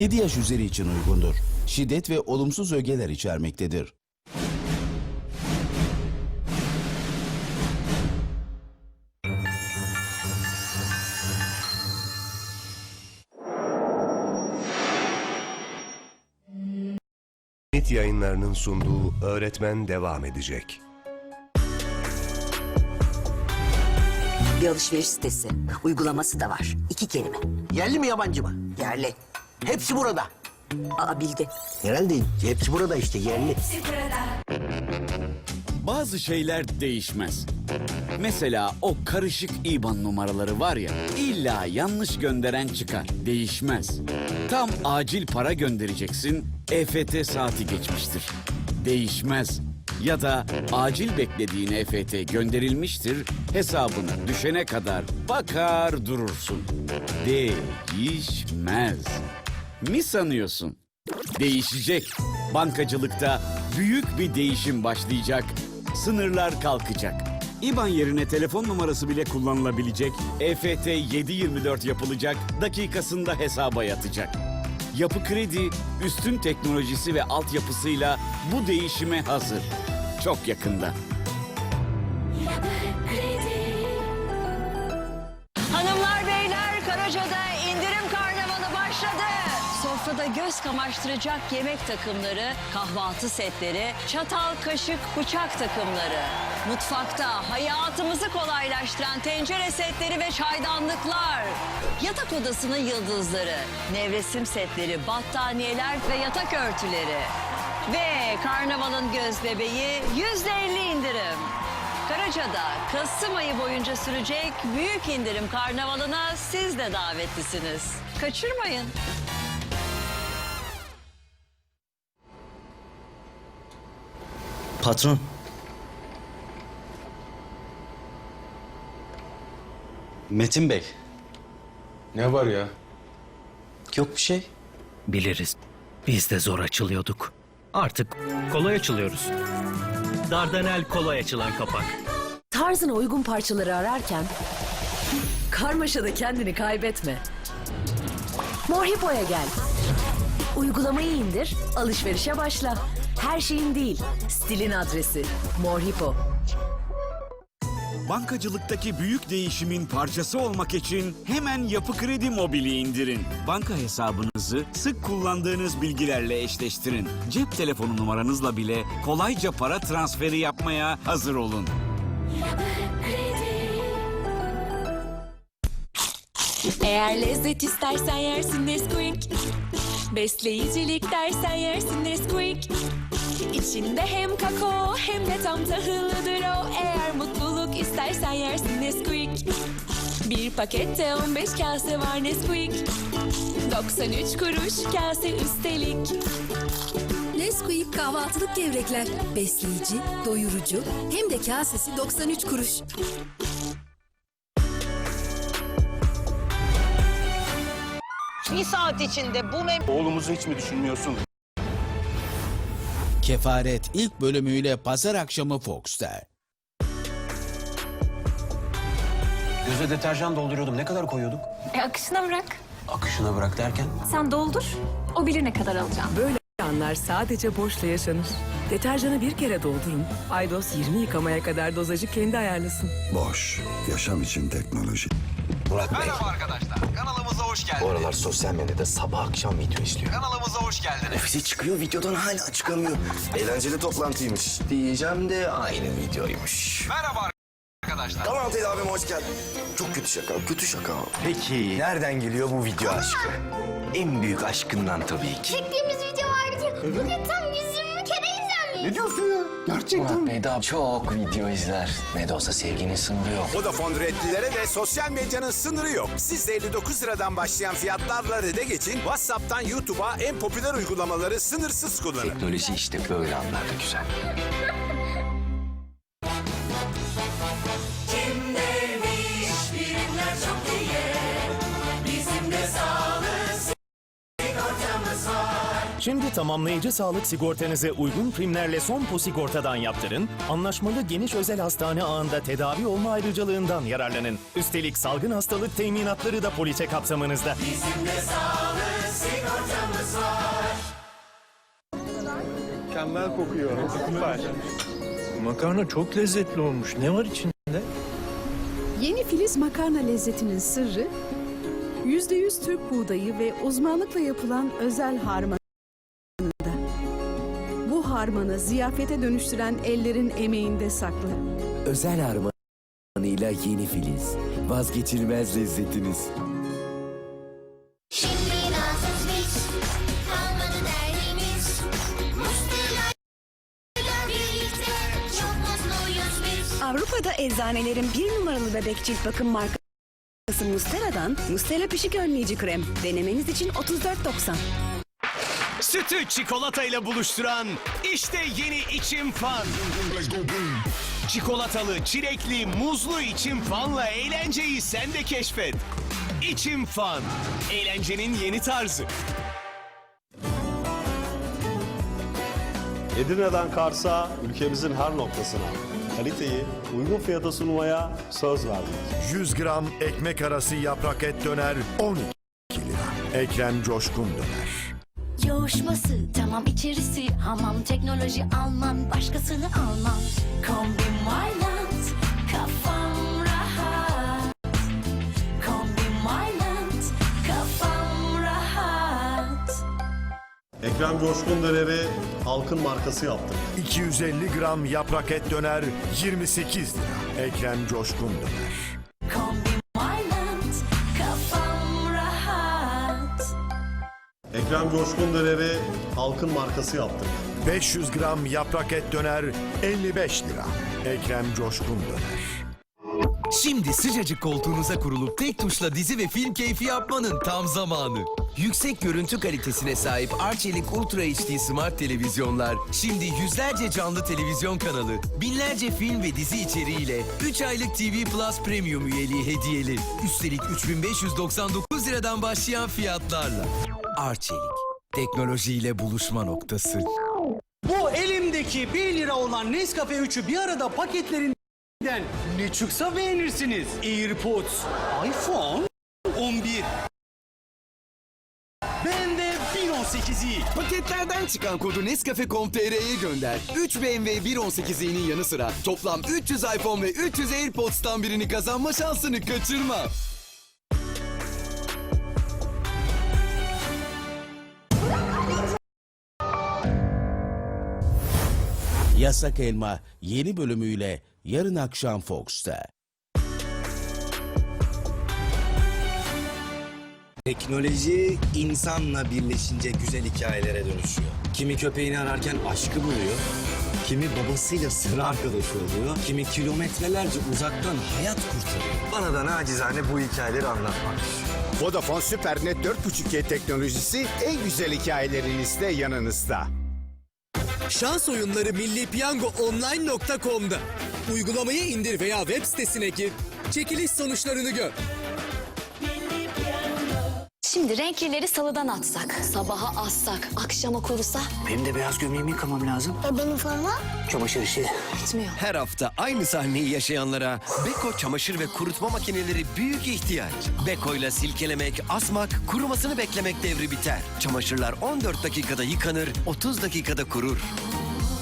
7 yaş üzeri için uygundur. Şiddet ve olumsuz ögeler içermektedir. Nit yayınlarının sunduğu öğretmen devam edecek. Bir alışveriş sitesi. Uygulaması da var. İki kelime. Yerli mi yabancı mı? Yerli. Hepsi burada. Aa bildi. Herhalde hepsi burada işte yerli. Bazı şeyler değişmez. Mesela o karışık IBAN numaraları var ya, illa yanlış gönderen çıkar. Değişmez. Tam acil para göndereceksin, EFT saati geçmiştir. Değişmez. Ya da acil beklediğin EFT gönderilmiştir, hesabına düşene kadar bakar durursun. Değişmez. Mi sanıyorsun? Değişecek. Bankacılıkta büyük bir değişim başlayacak. Sınırlar kalkacak. İBAN yerine telefon numarası bile kullanılabilecek. EFT 724 yapılacak. Dakikasında hesaba yatacak. Yapı Kredi üstün teknolojisi ve altyapısıyla bu değişime hazır. Çok yakında. Sofrada göz kamaştıracak yemek takımları, kahvaltı setleri, çatal, kaşık, bıçak takımları. Mutfakta hayatımızı kolaylaştıran tencere setleri ve çaydanlıklar. Yatak odasının yıldızları, nevresim setleri, battaniyeler ve yatak örtüleri. Ve karnavalın göz bebeği yüzde elli indirim. Karaca'da Kasım ayı boyunca sürecek büyük indirim karnavalına siz de davetlisiniz. Kaçırmayın. Patron. Metin Bey. Ne var ya? Yok bir şey. Biliriz. Biz de zor açılıyorduk. Artık kolay açılıyoruz. Dardanel kolay açılan kapak. Tarzına uygun parçaları ararken karmaşada kendini kaybetme. Morhipo'ya gel. Uygulamayı indir, alışverişe başla. Her şeyin değil, stilin adresi. Morhipo. Bankacılıktaki büyük değişimin parçası olmak için hemen Yapı Kredi Mobil'i indirin. Banka hesabınızı sık kullandığınız bilgilerle eşleştirin. Cep telefonu numaranızla bile kolayca para transferi yapmaya hazır olun. Eğer lezzet istersen yersin Nesquik. Besleyicilik dersen yersin Nesquik. İçinde hem kakao hem de tam tahıllıdır o. Eğer mutluluk istersen yersin Nesquik. Bir pakette 15 kase var Nesquik. 93 kuruş kase üstelik. Nesquik kahvaltılık gevrekler. Besleyici, doyurucu hem de kasesi 93 kuruş. Bir saat içinde bu Oğlumuzu hiç mi düşünmüyorsun? Kefaret ilk bölümüyle pazar akşamı Fox'ta. Göze deterjan dolduruyordum. Ne kadar koyuyorduk? E akışına bırak. Akışına bırak derken. Sen doldur. O bilir ne kadar alacağım. Böyle anlar sadece boşla yaşanır. Deterjanı bir kere doldurun. Aydos 20 yıkamaya kadar dozajı kendi ayarlasın. Boş. Yaşam için teknoloji. Murat Bey. Merhaba arkadaşlar. Kanalımıza hoş geldiniz. Bu aralar sosyal medyada sabah akşam video izliyor. Kanalımıza hoş geldiniz. Ofise çıkıyor videodan hala çıkamıyor. Eğlenceli toplantıymış. Diyeceğim de aynı videoymuş. Merhaba arkadaşlar. Tamam tedavime hoş geldin. Çok kötü şaka, kötü şaka. Peki nereden geliyor bu video aşkı? En büyük aşkından tabii ki. Çektiğimiz video vardı. Evet. Tam 120 kere izlenmiş. Ne diyorsun ya? Gerçekten Murat daha çok video izler. Ne de olsa sevginin sınırı yok. Vodafone Red'lilere de sosyal medyanın sınırı yok. Siz de 59 liradan başlayan fiyatlarla Red'e geçin. WhatsApp'tan YouTube'a en popüler uygulamaları sınırsız kullanın. Teknoloji işte böyle anlarda güzel. Tamamlayıcı sağlık sigortanızı uygun primlerle Sompo Sigorta'dan yaptırın. Anlaşmalı geniş özel hastane ağında tedavi olma ayrıcalığından yararlanın. Üstelik salgın hastalık teminatları da poliçe kapsamınızda. Bizim de sağlık sigortamız var. Mükemmel kokuyor. Makarna çok lezzetli olmuş. Ne var içinde? Yeni Filiz makarna lezzetinin sırrı %100 Türk buğdayı ve uzmanlıkla yapılan özel harman. Harmanı ziyafete dönüştüren ellerin emeğinde saklı. Özel harmanıyla yeni filiz. Vazgeçilmez lezzetiniz. Avrupa'da eczanelerin bir numaralı bebek cilt bakım markası Mustera'dan Mustera pişik önleyici krem. Denemeniz için 34.90. Sütü çikolatayla buluşturan işte yeni içim fan. Çikolatalı, çilekli, muzlu içim fanla eğlenceyi sen de keşfet. İçim fan. Eğlencenin yeni tarzı. Edirne'den Kars'a, ülkemizin her noktasına kaliteyi uygun fiyata sunmaya söz verdik. 100 gram ekmek arası yaprak et döner 12 lira. Ekrem Coşkun döner. Yoğuşması tamam içerisi hamam teknoloji alman başkasını almam. Kombin Myland kafam rahat. Kombin Myland kafam rahat. Ekrem Coşkun döneri halkın markası yaptık. 250 gram yaprak et döner 28 lira. Ekrem Coşkun döner. Ekrem Coşkun döneri halkın markası yaptık. 500 gram yaprak et döner 55 lira. Ekrem Coşkun döner. Şimdi sıcacık koltuğunuza kurulup tek tuşla dizi ve film keyfi yapmanın tam zamanı. Yüksek görüntü kalitesine sahip Arçelik Ultra HD Smart televizyonlar şimdi yüzlerce canlı televizyon kanalı, binlerce film ve dizi içeriğiyle 3 aylık TV Plus Premium üyeliği hediyeli. Üstelik 3599 liradan başlayan fiyatlarla. Arçelik, teknolojiyle buluşma noktası. Bu elimdeki 1 lira olan Nescafe 3'ü bir arada paketlerinden ne çıksa beğenirsiniz. AirPods, iPhone 11. Ben de 118'i. Paketlerden çıkan kodu Nescafe.com.tr'ye gönder. 3 BMW 1.18'inin yanı sıra toplam 300 iPhone ve 300 AirPods'tan birini kazanma şansını kaçırma. Yasak Elma yeni bölümüyle yarın akşam Fox'ta. Teknoloji insanla birleşince güzel hikayelere dönüşüyor. Kimi köpeğini ararken aşkı buluyor. Kimi babasıyla sıra arkadaşı oluyor. Kimi kilometrelerce uzaktan hayat kurtarıyor. Bana da nacizane bu hikayeleri anlatmak. Vodafone Süpernet 4.5G teknolojisi en güzel hikayelerinizde yanınızda. Şans oyunları Milli Piyango Online.com'da. Uygulamayı indir veya web sitesine gir. Çekiliş sonuçlarını gör. Şimdi renklileri salıdan atsak, sabaha assak, akşama kurusa Benim de beyaz gömleğimi yıkamam lazım. E benim forma Çamaşır işi. bitmiyor. Her hafta aynı sahneyi yaşayanlara Beko çamaşır ve kurutma makineleri büyük ihtiyaç. Beko ile silkelemek, asmak, kurumasını beklemek devri biter. Çamaşırlar 14 dakikada yıkanır, 30 dakikada kurur.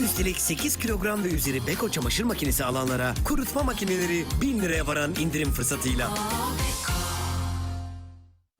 Üstelik 8 kilogram ve üzeri Beko çamaşır makinesi alanlara kurutma makineleri 1000 liraya varan indirim fırsatıyla.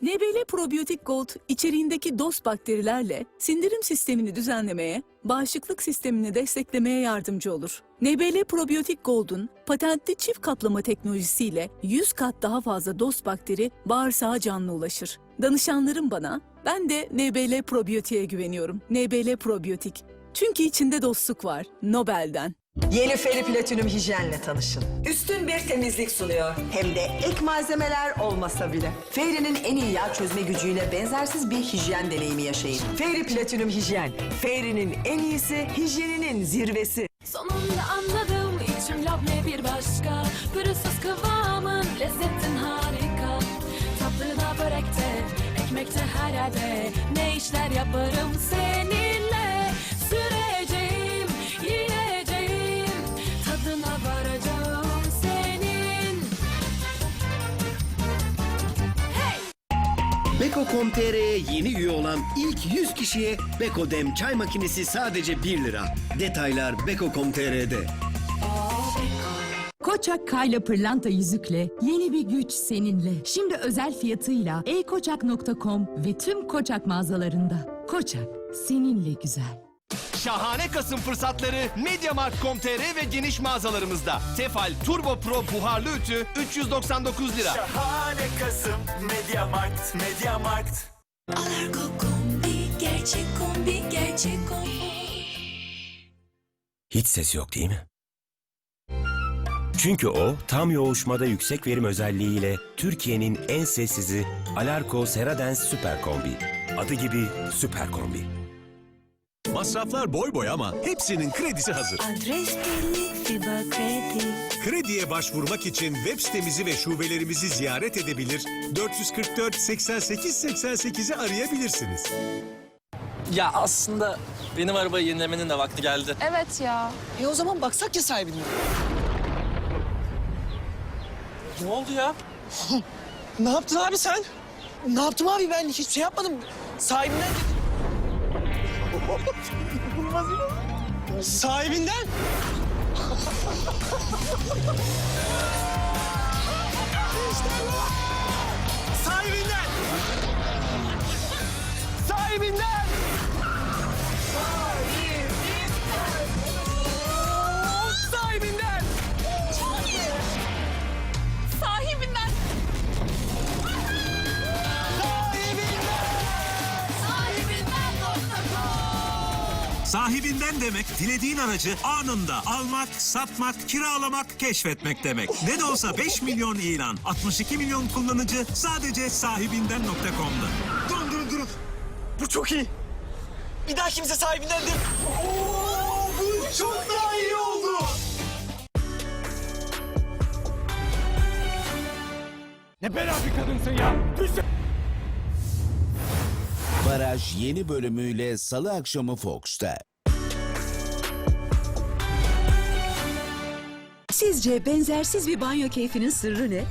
NBL Probiyotik Gold içeriğindeki DOS bakterilerle sindirim sistemini düzenlemeye, bağışıklık sistemini desteklemeye yardımcı olur. NBL Probiyotik Gold'un patentli çift kaplama teknolojisiyle 100 kat daha fazla DOS bakteri bağırsağa canlı ulaşır. Danışanlarım bana, ben de NBL Probiyotik'e güveniyorum. NBL Probiyotik. Çünkü içinde dostluk var. Nobel'den. Yeni Feri Platinum hijyenle tanışın. Üstün bir temizlik sunuyor. Hem de ek malzemeler olmasa bile. Fairy'nin en iyi yağ çözme gücüyle benzersiz bir hijyen deneyimi yaşayın. Fairy Platinum hijyen. Fairy'nin en iyisi, hijyeninin zirvesi. Sonunda anladım içim labne bir başka Pürüzsüz kıvamın lezzetin harika Tatlıda börekte, ekmekte her yerde Ne işler yaparım seninle Beko.com.tr'ye yeni üye olan ilk 100 kişiye Beko Dem çay makinesi sadece 1 lira. Detaylar Beko.com.tr'de. Koçak Kayla Pırlanta yüzükle yeni bir güç seninle. Şimdi özel fiyatıyla e-koçak.com ve tüm Koçak mağazalarında. Koçak seninle güzel. Şahane Kasım fırsatları Mediamarkt.com.tr ve geniş mağazalarımızda. Tefal Turbo Pro buharlı ütü 399 lira. Şahane Kasım Mediamarkt, Mediamarkt. Alarko kombi, gerçek kombi, gerçek kombi. Hiç ses yok değil mi? Çünkü o tam yoğuşmada yüksek verim özelliğiyle Türkiye'nin en sessizi Alarko Seradens Süper Kombi. Adı gibi Süper Kombi. Masraflar boy boy ama hepsinin kredisi hazır. Adres belli, Fiba Kredi. Krediye başvurmak için web sitemizi ve şubelerimizi ziyaret edebilir, 444 88 88'i arayabilirsiniz. Ya aslında benim arabayı yenilemenin de vakti geldi. Evet ya. E o zaman baksak ya sahibine. Ne oldu ya? ne yaptın abi sen? Ne yaptım abi ben hiçbir şey yapmadım. Sahibinden Olmaz. Sahibinden? Sahibinden! Dilediğin aracı anında almak, satmak, kiralamak, keşfetmek demek. Ne de olsa 5 milyon ilan, 62 milyon kullanıcı sadece sahibinden.com'da. Durun durun durun. Bu çok iyi. Bir daha kimse sahibinden de... Oo, bu çok daha iyi oldu. Ne bela bir kadınsın ya. Baraj yeni bölümüyle Salı akşamı Fox'ta. Sizce benzersiz bir banyo keyfinin sırrı ne?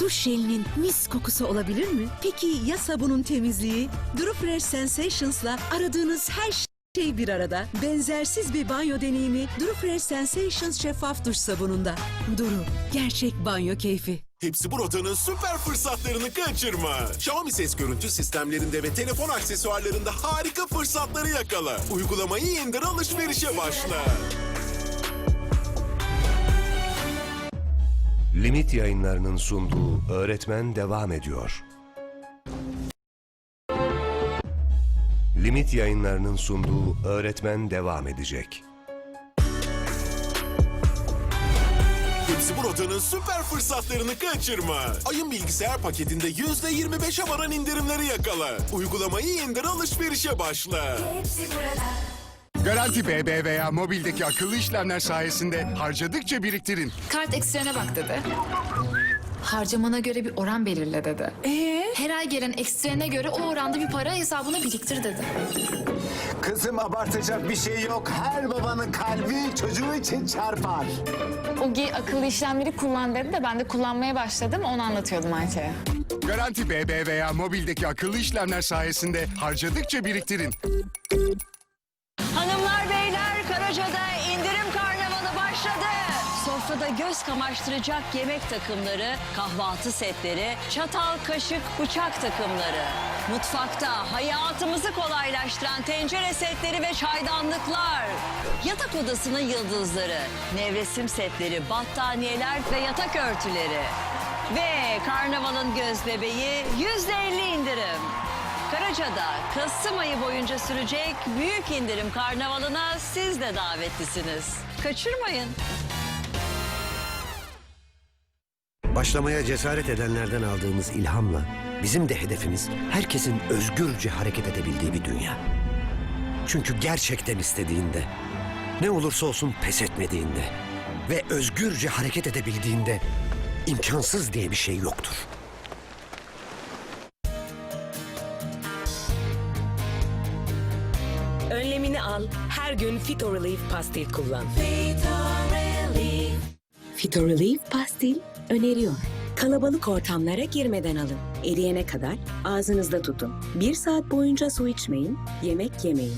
Duş jelinin mis kokusu olabilir mi? Peki ya sabunun temizliği? Durofresh Sensations'la aradığınız her şey bir arada. Benzersiz bir banyo deneyimi Durofresh Sensations şeffaf duş sabununda. Duru, gerçek banyo keyfi. Hepsi buradanın süper fırsatlarını kaçırma. Xiaomi ses görüntü sistemlerinde ve telefon aksesuarlarında harika fırsatları yakala. Uygulamayı indir alışverişe başla. Limit yayınlarının sunduğu Öğretmen devam ediyor. Limit yayınlarının sunduğu Öğretmen devam edecek. Hepsi buradanın süper fırsatlarını kaçırma. Ayın bilgisayar paketinde yüzde 25'e varan indirimleri yakala. Uygulamayı indir alışverişe başla. Garanti BBVA mobildeki akıllı işlemler sayesinde harcadıkça biriktirin. Kart ekstrene bak dedi. Harcamana göre bir oran belirle dedi. Ee? Her ay gelen ekstrene göre o oranda bir para hesabına biriktir dedi. Kızım abartacak bir şey yok. Her babanın kalbi çocuğu için çarpar. Ogi akıllı işlemleri kullan dedi de ben de kullanmaya başladım. Onu anlatıyordum Ayça'ya. Garanti BBVA mobildeki akıllı işlemler sayesinde harcadıkça biriktirin. Karaca'da indirim karnavalı başladı. Sofrada göz kamaştıracak yemek takımları, kahvaltı setleri, çatal, kaşık, bıçak takımları. Mutfakta hayatımızı kolaylaştıran tencere setleri ve çaydanlıklar. Yatak odasının yıldızları, nevresim setleri, battaniyeler ve yatak örtüleri. Ve karnavalın göz bebeği %50 indirim. Karaca'da Kasım ayı boyunca sürecek büyük indirim karnavalına siz de davetlisiniz. Kaçırmayın. Başlamaya cesaret edenlerden aldığımız ilhamla bizim de hedefimiz herkesin özgürce hareket edebildiği bir dünya. Çünkü gerçekten istediğinde, ne olursa olsun pes etmediğinde ve özgürce hareket edebildiğinde imkansız diye bir şey yoktur. Al. Her gün Fito Relief pastil kullan. Fito Relief pastil öneriyor. Kalabalık ortamlara girmeden alın. Eriyene kadar ağzınızda tutun. Bir saat boyunca su içmeyin, yemek yemeyin.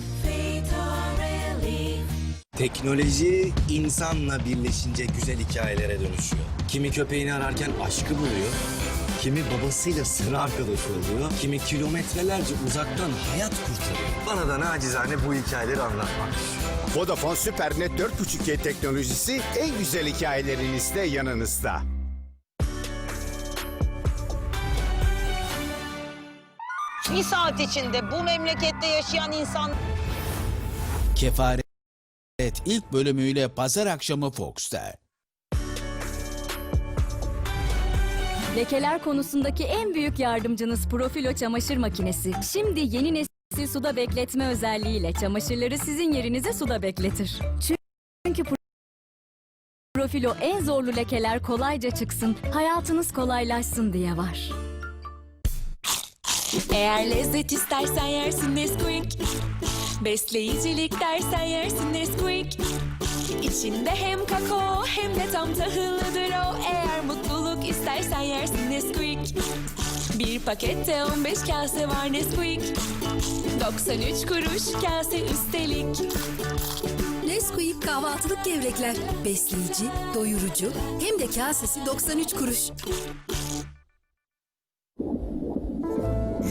Teknoloji insanla birleşince güzel hikayelere dönüşüyor. Kimi köpeğini ararken aşkı buluyor. Kimi babasıyla sıra arkadaş oluyor. Kimi kilometrelerce uzaktan hayat kurtarıyor. Bana da nacizane bu hikayeleri anlatmak. Vodafone Süpernet 4.5G teknolojisi en güzel hikayelerinizde yanınızda. Bir saat içinde bu memlekette yaşayan insan Kefaret ilk bölümüyle pazar akşamı Fox'ta. Lekeler konusundaki en büyük yardımcınız Profilo çamaşır makinesi. Şimdi yeni nesil suda bekletme özelliğiyle çamaşırları sizin yerinize suda bekletir. Çünkü Profilo en zorlu lekeler kolayca çıksın, hayatınız kolaylaşsın diye var. Eğer lezzet istersen yersin Nesquik. Besleyicilik dersen yersin Nesquik. İçinde hem kakao hem de tam tahıllıdır o. Eğer mutluluk istersen yersin Nesquik. Bir pakette 15 kase var Nesquik. 93 kuruş kase üstelik. Nesquik kahvaltılık gevrekler. Besleyici, doyurucu hem de kasesi 93 kuruş.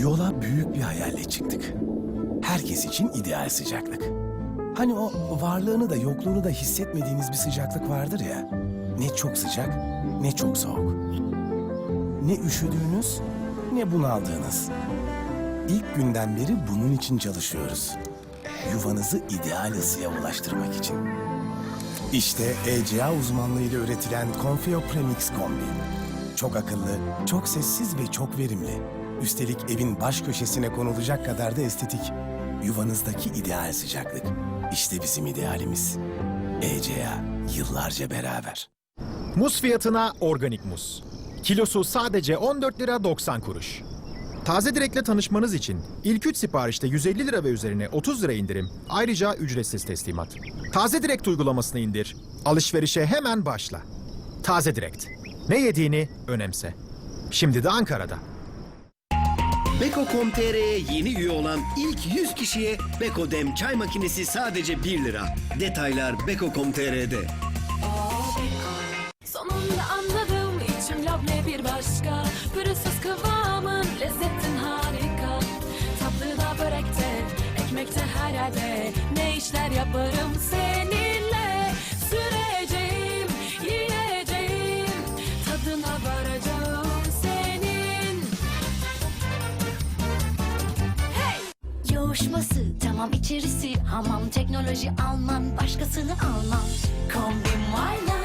Yola büyük bir hayalle çıktık. Herkes için ideal sıcaklık. Hani o varlığını da yokluğunu da hissetmediğiniz bir sıcaklık vardır ya. Ne çok sıcak, ne çok soğuk. Ne üşüdüğünüz, ne bunaldığınız. İlk günden beri bunun için çalışıyoruz. Yuvanızı ideal ısıya ulaştırmak için. İşte ECA uzmanlığıyla üretilen Confio Premix Kombi. Çok akıllı, çok sessiz ve çok verimli. Üstelik evin baş köşesine konulacak kadar da estetik. Yuvanızdaki ideal sıcaklık. İşte bizim idealimiz. ECA, yıllarca beraber. Muz fiyatına organik muz. Kilosu sadece 14 lira 90 kuruş. Taze Direk'le tanışmanız için ilk 3 siparişte 150 lira ve üzerine 30 lira indirim. Ayrıca ücretsiz teslimat. Taze Direkt uygulamasını indir. Alışverişe hemen başla. Taze Direkt. Ne yediğini önemse. Şimdi de Ankara'da. Beko.com.tr'ye yeni üye olan ilk 100 kişiye Beko Dem çay makinesi sadece 1 lira. Detaylar Beko.com.tr'de. Sonunda anladım. İçim labne bir başka. Pürüzsüz kıvamın lezzetin harika. Tatlıda börekte, ekmekte her yerde. Ne işler yaparım seninle? Süreceğim, yiyeceğim. Tadına varacağım senin. Yoğuşması tamam içerisi. Hamam teknoloji alman. Başkasını almam Kombin Kafe